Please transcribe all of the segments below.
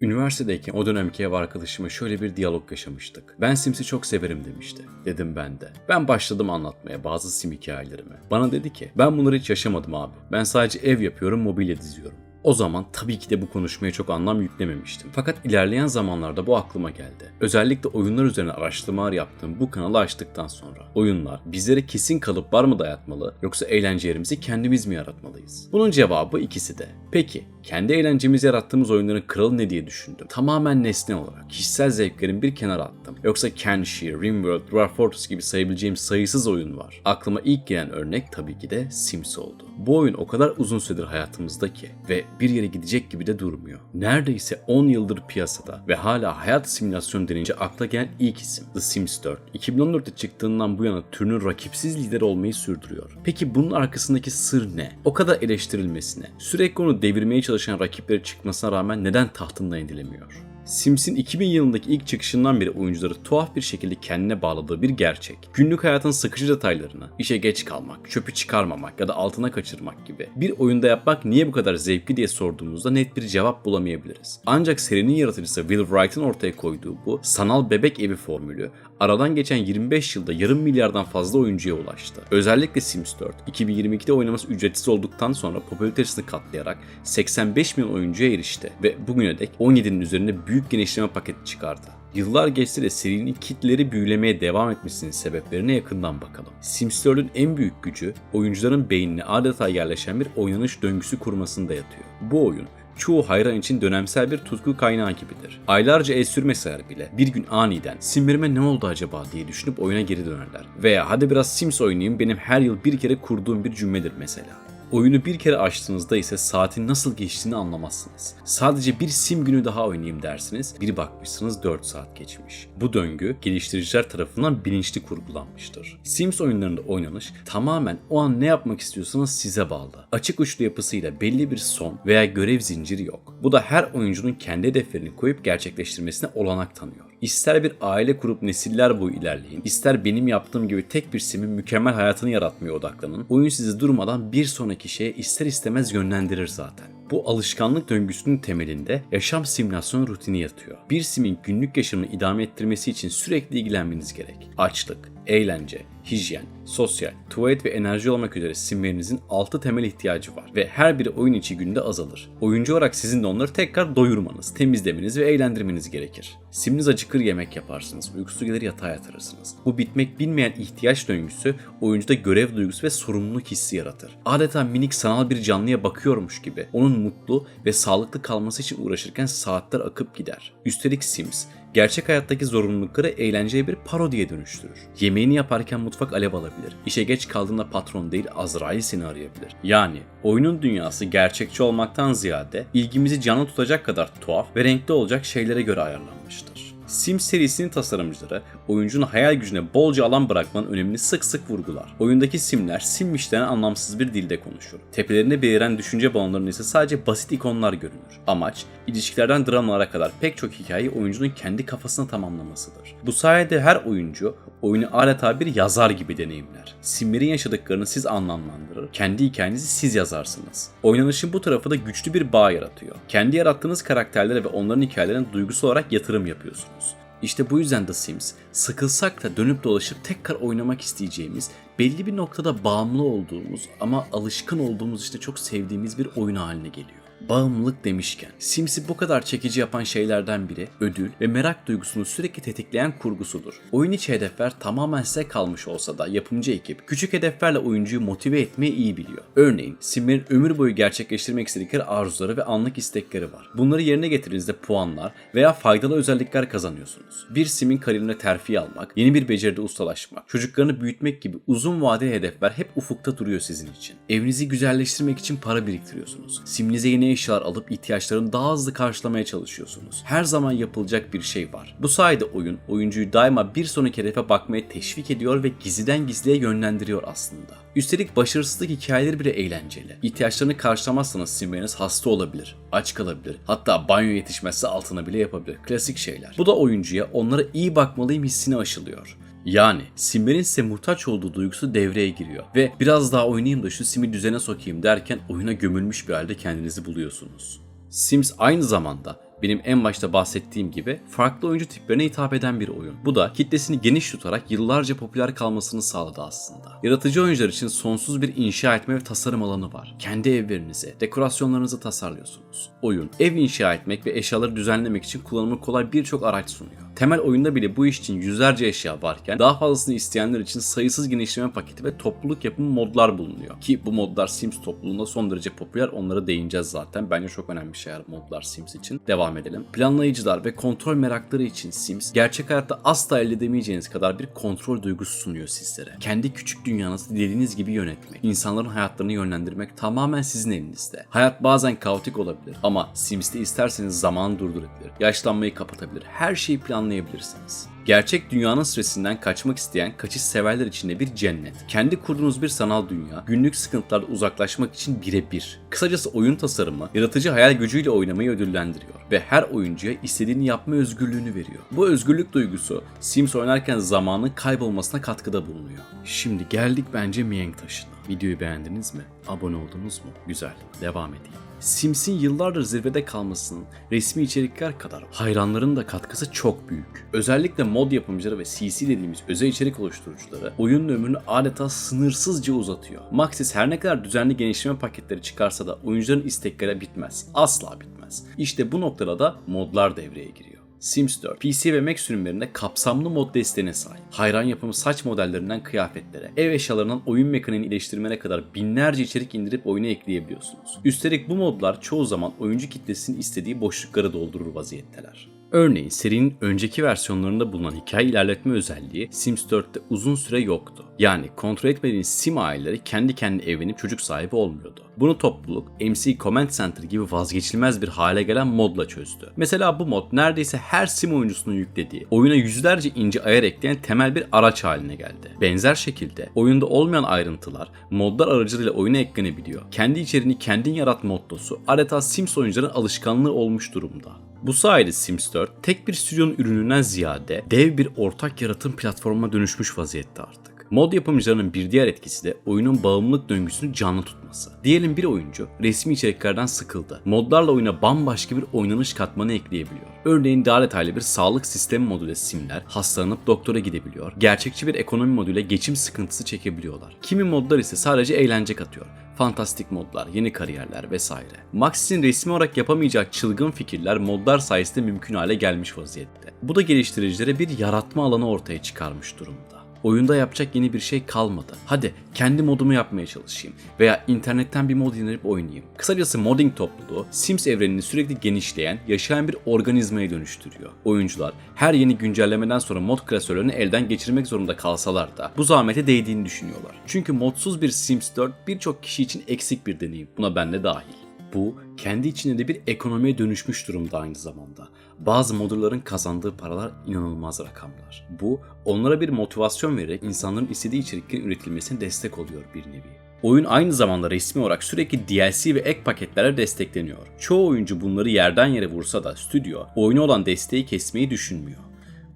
Üniversitedeyken o dönemki ev arkadaşıma şöyle bir diyalog yaşamıştık. Ben Sims'i çok severim demişti. Dedim ben de. Ben başladım anlatmaya bazı sim hikayelerimi. Bana dedi ki ben bunları hiç yaşamadım abi. Ben sadece ev yapıyorum, mobilya diziyorum. O zaman tabii ki de bu konuşmaya çok anlam yüklememiştim. Fakat ilerleyen zamanlarda bu aklıma geldi. Özellikle oyunlar üzerine araştırmalar yaptığım bu kanalı açtıktan sonra. Oyunlar bizlere kesin kalıplar mı dayatmalı yoksa eğlencelerimizi kendimiz mi yaratmalıyız? Bunun cevabı ikisi de. Peki kendi eğlencemizi yarattığımız oyunların kralı ne diye düşündüm. Tamamen nesne olarak kişisel zevklerin bir kenara attım. Yoksa Kenshi, Rimworld, Dwarf Fortress gibi sayabileceğim sayısız oyun var. Aklıma ilk gelen örnek tabii ki de Sims oldu. Bu oyun o kadar uzun süredir hayatımızda ki ve bir yere gidecek gibi de durmuyor. Neredeyse 10 yıldır piyasada ve hala hayat simülasyonu denince akla gelen ilk isim The Sims 4. 2014'te çıktığından bu yana türünün rakipsiz lideri olmayı sürdürüyor. Peki bunun arkasındaki sır ne? O kadar eleştirilmesine, sürekli onu devirmeye çalışan rakipleri çıkmasına rağmen neden tahtından edilemiyor? Sims'in 2000 yılındaki ilk çıkışından beri oyuncuları tuhaf bir şekilde kendine bağladığı bir gerçek. Günlük hayatın sıkıcı detaylarını, işe geç kalmak, çöpü çıkarmamak ya da altına kaçırmak gibi bir oyunda yapmak niye bu kadar zevkli diye sorduğumuzda net bir cevap bulamayabiliriz. Ancak serinin yaratıcısı Will Wright'ın ortaya koyduğu bu sanal bebek evi formülü aradan geçen 25 yılda yarım milyardan fazla oyuncuya ulaştı. Özellikle Sims 4, 2022'de oynaması ücretsiz olduktan sonra popülaritesini katlayarak 85 milyon oyuncuya erişti ve bugüne dek 17'nin üzerinde büyük genişleme paketi çıkardı. Yıllar geçse de serinin kitleri büyülemeye devam etmesinin sebeplerine yakından bakalım. Sims 4'ün en büyük gücü oyuncuların beynine adeta yerleşen bir oynanış döngüsü kurmasında yatıyor. Bu oyun çoğu hayran için dönemsel bir tutku kaynağı gibidir. Aylarca el sürmeseler bile bir gün aniden Simmerime ne oldu acaba diye düşünüp oyuna geri dönerler. Veya hadi biraz Sims oynayayım benim her yıl bir kere kurduğum bir cümledir mesela. Oyunu bir kere açtığınızda ise saatin nasıl geçtiğini anlamazsınız. Sadece bir sim günü daha oynayayım dersiniz, bir bakmışsınız 4 saat geçmiş. Bu döngü geliştiriciler tarafından bilinçli kurgulanmıştır. Sims oyunlarında oynanış tamamen o an ne yapmak istiyorsanız size bağlı. Açık uçlu yapısıyla belli bir son veya görev zinciri yok. Bu da her oyuncunun kendi hedeflerini koyup gerçekleştirmesine olanak tanıyor. İster bir aile kurup nesiller boyu ilerleyin, ister benim yaptığım gibi tek bir simin mükemmel hayatını yaratmaya odaklanın. Oyun sizi durmadan bir sonraki şeye ister istemez yönlendirir zaten. Bu alışkanlık döngüsünün temelinde yaşam simülasyon rutini yatıyor. Bir simin günlük yaşamını idame ettirmesi için sürekli ilgilenmeniz gerek. Açlık, eğlence, hijyen, sosyal, tuvalet ve enerji olmak üzere simlerinizin 6 temel ihtiyacı var ve her biri oyun içi günde azalır. Oyuncu olarak sizin de onları tekrar doyurmanız, temizlemeniz ve eğlendirmeniz gerekir. Siminiz acıkır yemek yaparsınız, uykusu gelir yatağa yatırırsınız. Bu bitmek bilmeyen ihtiyaç döngüsü oyuncuda görev duygusu ve sorumluluk hissi yaratır. Adeta minik sanal bir canlıya bakıyormuş gibi onun mutlu ve sağlıklı kalması için uğraşırken saatler akıp gider. Üstelik Sims gerçek hayattaki zorunlulukları eğlenceye bir parodiye dönüştürür. Yemeğini yaparken mutfak alev alabilir. İşe geç kaldığında patron değil Azrail seni arayabilir. Yani oyunun dünyası gerçekçi olmaktan ziyade ilgimizi canlı tutacak kadar tuhaf ve renkli olacak şeylere göre ayarlanmıştır. Sims serisinin tasarımcıları oyuncunun hayal gücüne bolca alan bırakmanın önemini sık sık vurgular. Oyundaki simler simmiş denen anlamsız bir dilde konuşur. Tepelerinde beliren düşünce balonlarının ise sadece basit ikonlar görünür. Amaç, ilişkilerden dramalara kadar pek çok hikayeyi oyuncunun kendi kafasına tamamlamasıdır. Bu sayede her oyuncu oyunu adeta bir yazar gibi deneyimler. Simlerin yaşadıklarını siz anlamlandırır, kendi hikayenizi siz yazarsınız. Oynanışın bu tarafı da güçlü bir bağ yaratıyor. Kendi yarattığınız karakterlere ve onların hikayelerine duygusal olarak yatırım yapıyorsunuz. İşte bu yüzden The Sims, sıkılsak da dönüp dolaşıp tekrar oynamak isteyeceğimiz, belli bir noktada bağımlı olduğumuz ama alışkın olduğumuz işte çok sevdiğimiz bir oyun haline geliyor. Bağımlılık demişken, Sims'i bu kadar çekici yapan şeylerden biri ödül ve merak duygusunu sürekli tetikleyen kurgusudur. Oyun içi hedefler tamamen size kalmış olsa da yapımcı ekip küçük hedeflerle oyuncuyu motive etmeyi iyi biliyor. Örneğin Sim'lerin ömür boyu gerçekleştirmek istedikleri arzuları ve anlık istekleri var. Bunları yerine getirdiğinizde puanlar veya faydalı özellikler kazanıyorsunuz. Bir Sim'in kariyerine terfi almak, yeni bir beceride ustalaşmak, çocuklarını büyütmek gibi uzun vadeli hedefler hep ufukta duruyor sizin için. Evinizi güzelleştirmek için para biriktiriyorsunuz. Siminize yeni eşyalar alıp ihtiyaçlarını daha hızlı karşılamaya çalışıyorsunuz. Her zaman yapılacak bir şey var. Bu sayede oyun oyuncuyu daima bir sonraki hedefe bakmaya teşvik ediyor ve gizliden gizliye yönlendiriyor aslında. Üstelik başarısızlık hikayeleri bile eğlenceli. İhtiyaçlarını karşılamazsanız simleriniz hasta olabilir, aç kalabilir, hatta banyo yetişmezse altına bile yapabilir. Klasik şeyler. Bu da oyuncuya onlara iyi bakmalıyım hissini aşılıyor. Yani simlerin size muhtaç olduğu duygusu devreye giriyor ve biraz daha oynayayım da şu simi düzene sokayım derken oyuna gömülmüş bir halde kendinizi buluyorsunuz. Sims aynı zamanda Benim en başta bahsettiğim gibi farklı oyuncu tiplerine hitap eden bir oyun. Bu da kitlesini geniş tutarak yıllarca popüler kalmasını sağladı aslında. Yaratıcı oyuncular için sonsuz bir inşa etme ve tasarım alanı var. Kendi evlerinizi, dekorasyonlarınızı tasarlıyorsunuz. Oyun, ev inşa etmek ve eşyaları düzenlemek için kullanımı kolay birçok araç sunuyor. Temel oyunda bile bu iş için yüzlerce eşya varken daha fazlasını isteyenler için sayısız genişleme paketi ve topluluk yapımı modlar bulunuyor. Ki bu modlar Sims topluluğunda son derece popüler onlara değineceğiz zaten. Bence çok önemli şeyler modlar Sims için. Devam edelim. Planlayıcılar ve kontrol merakları için Sims gerçek hayatta asla elde edemeyeceğiniz kadar bir kontrol duygusu sunuyor sizlere. Kendi küçük dünyanızı dilediğiniz gibi yönetmek, insanların hayatlarını yönlendirmek tamamen sizin elinizde. Hayat bazen kaotik olabilir ama Sims'te isterseniz zamanı durdurabilir, yaşlanmayı kapatabilir, her şeyi planlayabilirsiniz. Gerçek dünyanın stresinden kaçmak isteyen kaçış severler için de bir cennet. Kendi kurduğunuz bir sanal dünya, günlük sıkıntılardan uzaklaşmak için birebir. Kısacası oyun tasarımı, yaratıcı hayal gücüyle oynamayı ödüllendiriyor ve her oyuncuya istediğini yapma özgürlüğünü veriyor. Bu özgürlük duygusu Sims oynarken zamanın kaybolmasına katkıda bulunuyor. Şimdi geldik bence mihenk taşına. Videoyu beğendiniz mi? Abone oldunuz mu? Güzel. Devam edeyim. Sims'in yıllardır zirvede kalmasının resmi içerikler kadar hayranların da katkısı çok büyük. Özellikle mod yapımcıları ve CC dediğimiz özel içerik oluşturucuları oyunun ömrünü adeta sınırsızca uzatıyor. Maxis her ne kadar düzenli genişleme paketleri çıkarsa da oyuncuların istekleri bitmez. Asla bitmez. İşte bu noktada da modlar devreye giriyor. Sims 4, PC ve Mac sürümlerinde kapsamlı mod desteğine sahip. Hayran yapımı saç modellerinden kıyafetlere, ev eşyalarından oyun mekaniğini iyileştirmene kadar binlerce içerik indirip oyuna ekleyebiliyorsunuz. Üstelik bu modlar çoğu zaman oyuncu kitlesinin istediği boşlukları doldurur vaziyetteler. Örneğin serinin önceki versiyonlarında bulunan hikaye ilerletme özelliği Sims 4'te uzun süre yoktu. Yani kontrol etmediğiniz sim aileleri kendi kendine evlenip çocuk sahibi olmuyordu. Bunu topluluk MC Command Center gibi vazgeçilmez bir hale gelen modla çözdü. Mesela bu mod neredeyse her sim oyuncusunun yüklediği, oyuna yüzlerce ince ayar ekleyen temel bir araç haline geldi. Benzer şekilde oyunda olmayan ayrıntılar modlar aracılığıyla oyuna eklenebiliyor. Kendi içeriğini kendin yarat mottosu adeta Sims oyuncuların alışkanlığı olmuş durumda. Bu sayede Sims 4 tek bir stüdyonun ürününden ziyade dev bir ortak yaratım platformuna dönüşmüş vaziyette artık. Mod yapımcılarının bir diğer etkisi de oyunun bağımlılık döngüsünü canlı tutması. Diyelim bir oyuncu resmi içeriklerden sıkıldı. Modlarla oyuna bambaşka bir oynanış katmanı ekleyebiliyor. Örneğin daha detaylı bir sağlık sistemi moduyla simler hastalanıp doktora gidebiliyor. Gerçekçi bir ekonomi moduyla geçim sıkıntısı çekebiliyorlar. Kimi modlar ise sadece eğlence katıyor fantastik modlar, yeni kariyerler vesaire. Maxis'in resmi olarak yapamayacağı çılgın fikirler modlar sayesinde mümkün hale gelmiş vaziyette. Bu da geliştiricilere bir yaratma alanı ortaya çıkarmış durumda. Oyunda yapacak yeni bir şey kalmadı. Hadi kendi modumu yapmaya çalışayım veya internetten bir mod indirip oynayayım. Kısacası modding topluluğu Sims evrenini sürekli genişleyen, yaşayan bir organizmaya dönüştürüyor. Oyuncular her yeni güncellemeden sonra mod klasörlerini elden geçirmek zorunda kalsalar da bu zahmete değdiğini düşünüyorlar. Çünkü modsuz bir Sims 4 birçok kişi için eksik bir deneyim. Buna ben de dahil. Bu kendi içinde de bir ekonomiye dönüşmüş durumda aynı zamanda. Bazı modüllerin kazandığı paralar inanılmaz rakamlar. Bu onlara bir motivasyon vererek insanların istediği içeriklerin üretilmesine destek oluyor bir nevi. Oyun aynı zamanda resmi olarak sürekli DLC ve ek paketlerle destekleniyor. Çoğu oyuncu bunları yerden yere vursa da stüdyo oyuna olan desteği kesmeyi düşünmüyor.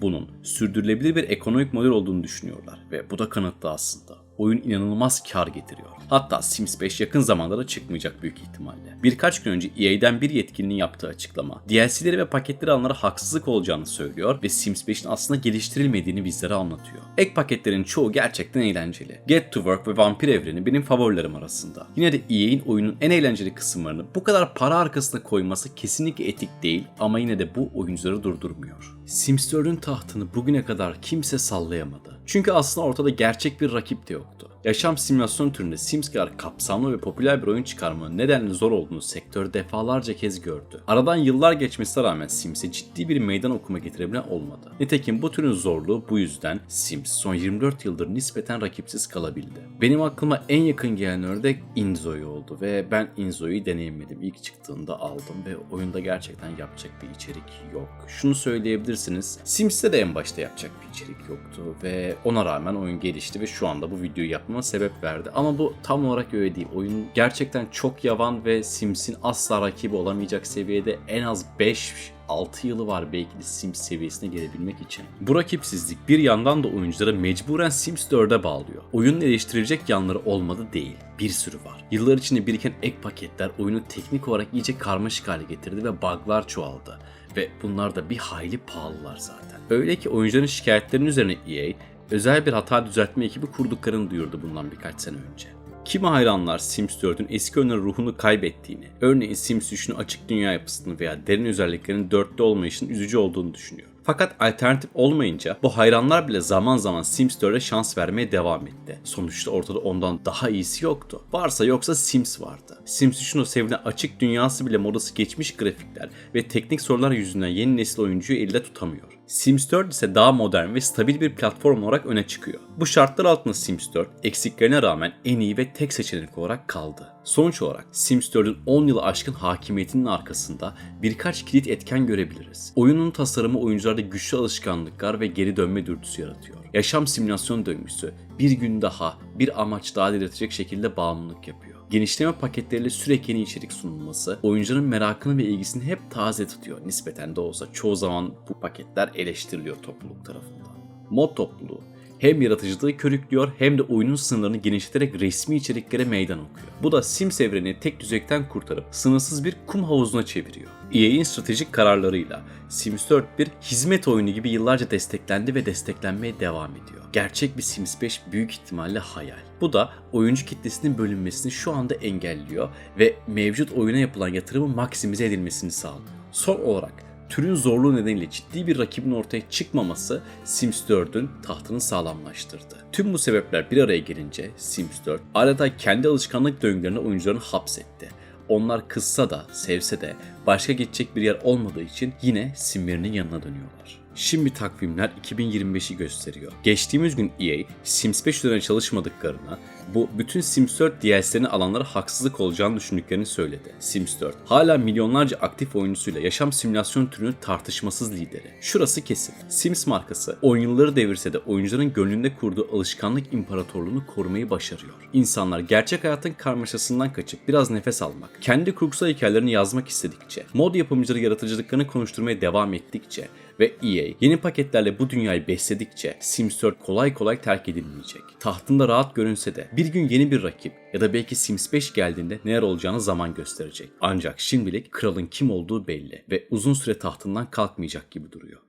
Bunun sürdürülebilir bir ekonomik model olduğunu düşünüyorlar ve bu da kanıtlı aslında oyun inanılmaz kar getiriyor. Hatta Sims 5 yakın zamanda da çıkmayacak büyük ihtimalle. Birkaç gün önce EA'den bir yetkilinin yaptığı açıklama, DLC'leri ve paketleri alanlara haksızlık olacağını söylüyor ve Sims 5'in aslında geliştirilmediğini bizlere anlatıyor. Ek paketlerin çoğu gerçekten eğlenceli. Get to Work ve Vampir evreni benim favorilerim arasında. Yine de EA'in oyunun en eğlenceli kısımlarını bu kadar para arkasına koyması kesinlikle etik değil ama yine de bu oyuncuları durdurmuyor. Sims 4'ün tahtını bugüne kadar kimse sallayamadı. Çünkü aslında ortada gerçek bir rakip de yoktu. Yaşam simülasyon türünde Sims kadar kapsamlı ve popüler bir oyun çıkarmanın nedenli zor olduğunu sektör defalarca kez gördü. Aradan yıllar geçmesine rağmen Sims'e ciddi bir meydan okuma getirebilen olmadı. Nitekim bu türün zorluğu bu yüzden Sims son 24 yıldır nispeten rakipsiz kalabildi. Benim aklıma en yakın gelen örnek Inzoi oldu ve ben Inzoi'yi deneyimledim. İlk çıktığında aldım ve oyunda gerçekten yapacak bir içerik yok. Şunu söyleyebilirsiniz. Sims'te de en başta yapacak bir içerik yoktu ve ona rağmen oyun gelişti ve şu anda bu videoyu yapmama çıkarmama sebep verdi. Ama bu tam olarak öyle değil. Oyun gerçekten çok yavan ve Sims'in asla rakibi olamayacak seviyede en az 5 6 yılı var belki de Sims seviyesine gelebilmek için. Bu rakipsizlik bir yandan da oyuncuları mecburen Sims 4'e bağlıyor. Oyunun eleştirilecek yanları olmadı değil. Bir sürü var. Yıllar içinde biriken ek paketler oyunu teknik olarak iyice karmaşık hale getirdi ve bug'lar çoğaldı. Ve bunlar da bir hayli pahalılar zaten. Öyle ki oyuncuların şikayetlerinin üzerine EA özel bir hata düzeltme ekibi kurduklarını duyurdu bundan birkaç sene önce. Kimi hayranlar Sims 4'ün eski oyunların ruhunu kaybettiğini, örneğin Sims 3'ün açık dünya yapısını veya derin özelliklerinin 4'te olmayışının üzücü olduğunu düşünüyor. Fakat alternatif olmayınca bu hayranlar bile zaman zaman Sims 4'e şans vermeye devam etti. Sonuçta ortada ondan daha iyisi yoktu. Varsa yoksa Sims vardı. Sims 3'ün o sevilen açık dünyası bile modası geçmiş grafikler ve teknik sorular yüzünden yeni nesil oyuncuyu elde tutamıyor. Sims 4 ise daha modern ve stabil bir platform olarak öne çıkıyor. Bu şartlar altında Sims 4 eksiklerine rağmen en iyi ve tek seçenek olarak kaldı. Sonuç olarak Sims 4'ün 10 yılı aşkın hakimiyetinin arkasında birkaç kilit etken görebiliriz. Oyunun tasarımı oyuncularda güçlü alışkanlıklar ve geri dönme dürtüsü yaratıyor. Yaşam simülasyon döngüsü bir gün daha, bir amaç daha diretecek şekilde bağımlılık yapıyor. Genişleme paketleriyle sürekli yeni içerik sunulması oyuncuların merakını ve ilgisini hep taze tutuyor. Nispeten de olsa çoğu zaman bu paketler eleştiriliyor topluluk tarafından. Mod topluluğu hem yaratıcılığı körüklüyor hem de oyunun sınırlarını genişleterek resmi içeriklere meydan okuyor. Bu da Sims evrenini tek düzekten kurtarıp sınırsız bir kum havuzuna çeviriyor. EA'in stratejik kararlarıyla Sims 4 bir hizmet oyunu gibi yıllarca desteklendi ve desteklenmeye devam ediyor. Gerçek bir Sims 5 büyük ihtimalle hayal. Bu da oyuncu kitlesinin bölünmesini şu anda engelliyor ve mevcut oyuna yapılan yatırımın maksimize edilmesini sağlıyor. Son olarak türün zorluğu nedeniyle ciddi bir rakibin ortaya çıkmaması Sims 4'ün tahtını sağlamlaştırdı. Tüm bu sebepler bir araya gelince Sims 4 adeta kendi alışkanlık döngülerine oyuncularını hapsetti. Onlar kızsa da sevse de başka gidecek bir yer olmadığı için yine simlerinin yanına dönüyorlar. Şimdi takvimler 2025'i gösteriyor. Geçtiğimiz gün EA, Sims 5 üzerine çalışmadıklarını, bu bütün Sims 4 DLC'lerini alanlara haksızlık olacağını düşündüklerini söyledi. Sims 4 hala milyonlarca aktif oyuncusuyla yaşam simülasyon türünün tartışmasız lideri. Şurası kesin. Sims markası 10 yılları devirse de oyuncuların gönlünde kurduğu alışkanlık imparatorluğunu korumayı başarıyor. İnsanlar gerçek hayatın karmaşasından kaçıp biraz nefes almak, kendi kurgusal hikayelerini yazmak istedikçe, mod yapımcıları yaratıcılıklarını konuşturmaya devam ettikçe ve EA yeni paketlerle bu dünyayı besledikçe Sims 4 kolay kolay terk edilmeyecek. Tahtında rahat görünse de bir gün yeni bir rakip ya da belki Sims 5 geldiğinde neler olacağını zaman gösterecek. Ancak şimdilik kralın kim olduğu belli ve uzun süre tahtından kalkmayacak gibi duruyor.